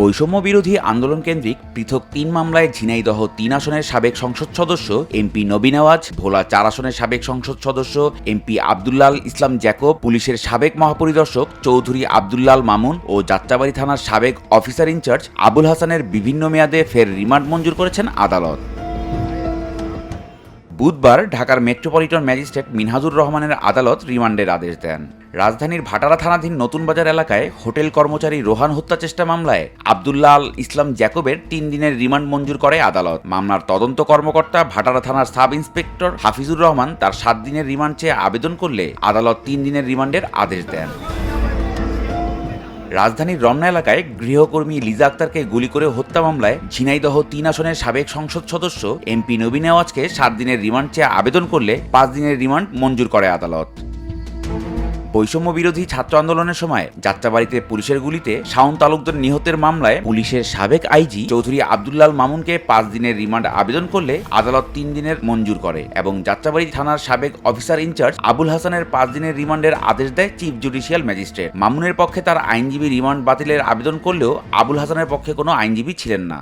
বৈষম্য বিরোধী আন্দোলন কেন্দ্রিক পৃথক তিন মামলায় ঝিনাইদহ তিন আসনের সাবেক সংসদ সদস্য, এমপি নবীন আওয়াজ, ভোলা চার আসনের সাবেক সংসদ সদস্য, এমপি আবদুল্লাল ইসলাম জ্যাকব, পুলিশের সাবেক মহাপরিদর্শক চৌধুরী আবদুল্লাল মামুন ও যাত্রাবাড়ি থানার সাবেক অফিসার ইনচার্জ আবুল হাসানের বিভিন্ন মেয়াদে ফের রিমান্ড মঞ্জুর করেছেন আদালত। বুধবার ঢাকার মেট্রোপলিটন ম্যাজিস্ট্রেট মিনহাজুর রহমানের আদালত রিমান্ডের আদেশ দেন। রাজধানীর ভাটারা থানাধীন নতুন বাজার এলাকায় হোটেল কর্মচারী রোহান হত্যা চেষ্টা মামলায় আবদুল্লাহ আল ইসলাম জ্যাকবের তিন দিনের রিমান্ড মঞ্জুর করে আদালত। মামলার তদন্ত কর্মকর্তা ভাটারা থানার সাব ইন্সপেক্টর হাফিজুর রহমান তার সাত দিনের রিমান্ড চেয়ে আবেদন করলে আদালত তিন দিনের রিমান্ডের আদেশ দেন। রাজধানীর রমনা এলাকায় গৃহকর্মী লিজা আক্তারকে গুলি করে হত্যা মামলায় ঝিনাইদহ তিন আসনের সাবেক সংসদ সদস্য এমপি নবীন আওয়াজকে সাত দিনের রিমান্ড চেয়ে আবেদন করলে পাঁচ দিনের রিমান্ড মঞ্জুর করে আদালত। বৈষম্য বিরোধী ছাত্র আন্দোলনের সময় যাত্রাবাড়িতে পুলিশের গুলিতে শাওন তালুকদার নিহতের মামলায় পুলিশের সাবেক আইজি চৌধুরী আবদুল্লাল মামুনকে পাঁচ দিনের রিমান্ড আবেদন করলে আদালত তিন দিনের মঞ্জুর করে এবং যাত্রাবাড়ি থানার সাবেক অফিসার ইনচার্জ আবুল হাসানের পাঁচ দিনের রিমান্ডের আদেশ দেয় চিফ জুডিশিয়াল ম্যাজিস্ট্রেট। মামুনের পক্ষে তার আইনজীবী রিমান্ড বাতিলের আবেদন করলেও আবুল হাসানের পক্ষে কোনো আইনজীবী ছিলেন না।